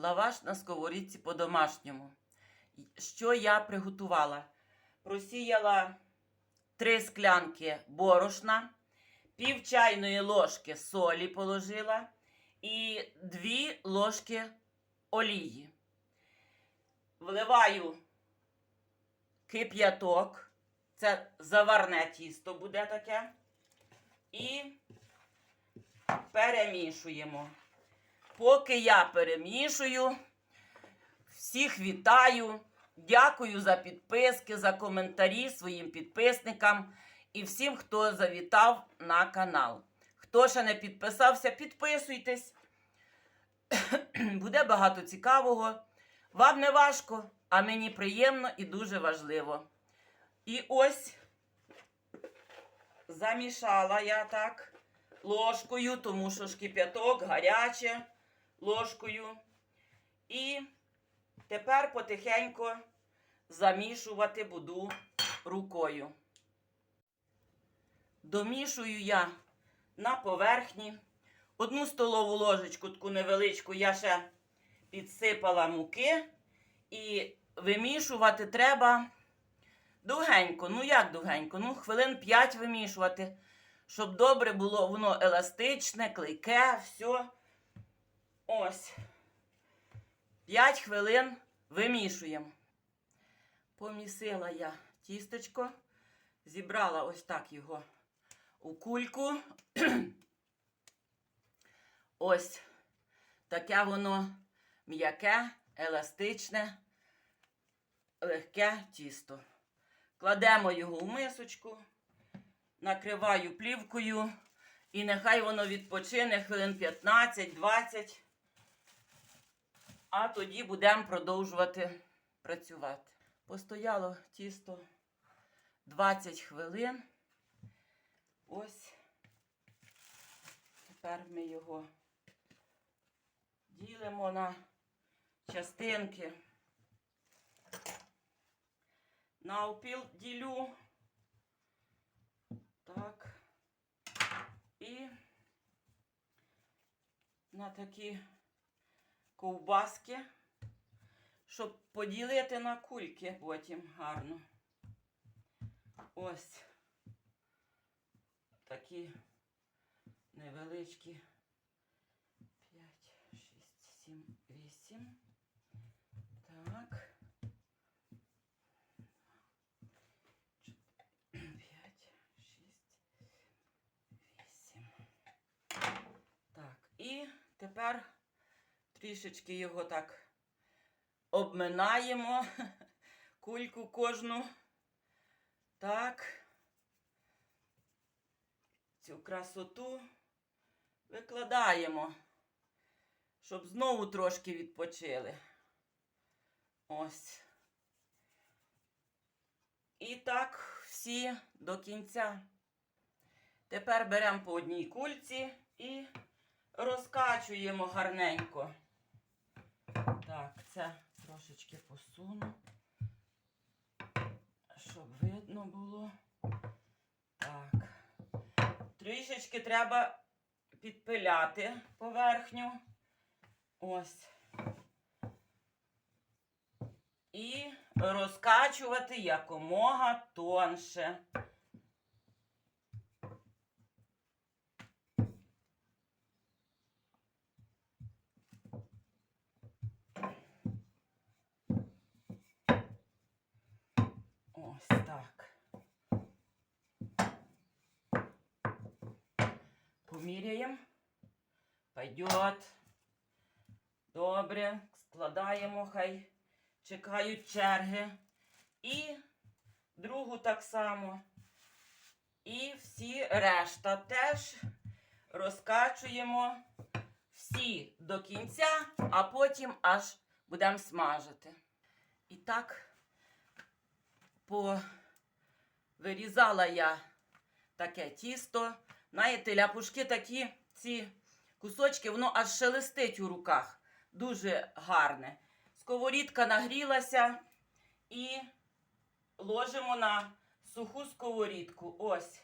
лаваш на сковорідці по-домашньому. Що я приготувала? Просіяла 3 склянки борошна, пів чайної ложки солі положила і 2 ложки олії. Вливаю кип'яток. Це заварне тісто буде таке. І перемішуємо. Поки я перемішую, всіх вітаю. Дякую за підписки, за коментарі своїм підписникам і всім, хто завітав на канал. Хто ще не підписався, підписуйтесь. Буде багато цікавого. Вам не важко, а мені приємно і дуже важливо. І ось замішала я так ложкою, тому що ж кип'яток гаряче ложкою. І тепер потихеньку замішувати буду рукою. Домішую я на поверхні. Одну столову ложечку, таку невеличку, я ще підсипала муки. І вимішувати треба довгенько. Ну як довгенько? Ну, хвилин 5 вимішувати, щоб добре було воно еластичне, клейке, все. Ось. 5 хвилин вимішуємо. Помісила я тістечко, зібрала ось так його у кульку. Ось таке воно м'яке, еластичне, легке тісто. Кладемо його в мисочку, накриваю плівкою і нехай воно відпочине хвилин 15-20. А тоді будемо продовжувати працювати. Постояло тісто 20 хвилин. Ось. Тепер ми його ділимо на частинки. Навпіл ділю. Так. І на такі ковбаски, щоб поділити на кульки потім гарно. Ось такі невеличкі 5, 6, 7, 8. Так. 5, 6, 8. Так, і тепер трішечки його так обминаємо, кульку кожну. Так. Цю красоту викладаємо, щоб знову трошки відпочили. Ось. І так всі до кінця. Тепер беремо по одній кульці і розкачуємо гарненько. Так, це трошечки посуну, щоб видно було. Так. Трішечки треба підпиляти поверхню. Ось. І розкачувати якомога тонше. Ось так. Поміряємо. Пойдет. Добре. Складаємо, хай чекають черги. І другу так само. І всі решта теж розкачуємо всі до кінця, а потім аж будемо смажити. І так, повирізала я таке тісто. Знаєте, ляпушки такі, ці кусочки, воно аж шелестить у руках. Дуже гарне. Сковорідка нагрілася і ложимо на суху сковорідку. Ось.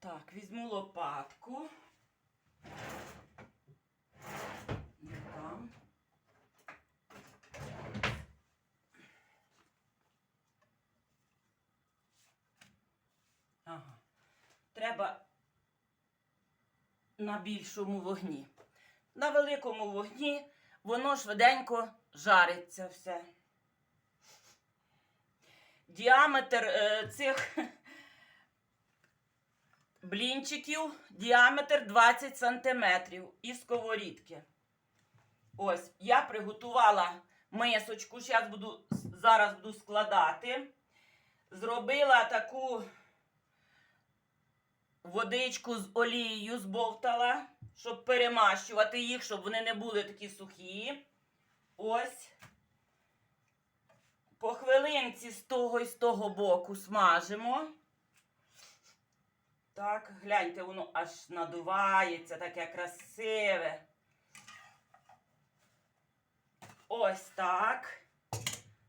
Так, візьму лопатку. Не там. Ага. Треба на більшому вогні. На великому вогні воно швиденько жариться все. Діаметр е, цих блінчиків діаметр 20 см із сковорідки. Ось, я приготувала мисочку, зараз буду, зараз буду складати. Зробила таку водичку з олією збовтала, щоб перемащувати їх, щоб вони не були такі сухі. Ось. По хвилинці з того і з того боку смажимо. Так, гляньте, воно аж надувається, таке красиве. Ось так.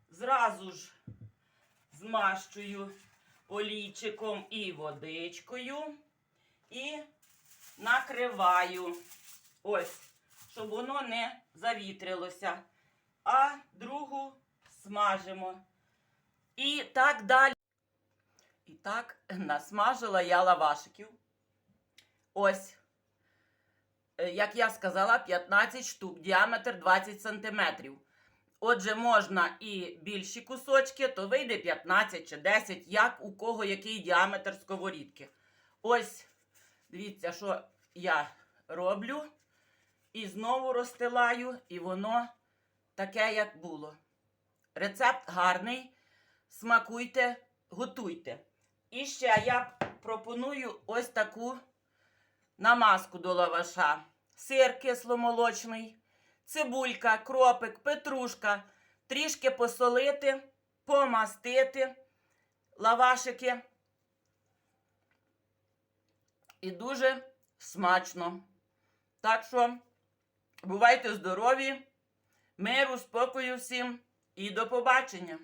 Зразу ж змащую олійчиком і водичкою. І накриваю. Ось, щоб воно не завітрилося. А другу смажимо. І так далі. І так насмажила я лавашиків. Ось, е, як я сказала, 15 штук, діаметр 20 сантиметрів. Отже, можна і більші кусочки, то вийде 15 чи 10, як у кого який діаметр сковорідки. Ось, дивіться, що я роблю. І знову розстилаю, і воно таке, як було. Рецепт гарний. Смакуйте, готуйте. І ще я пропоную ось таку намазку до лаваша. Сир кисломолочний, цибулька, кропик, петрушка. Трішки посолити, помастити лавашики. І дуже смачно. Так що бувайте здорові, миру, спокою всім і до побачення!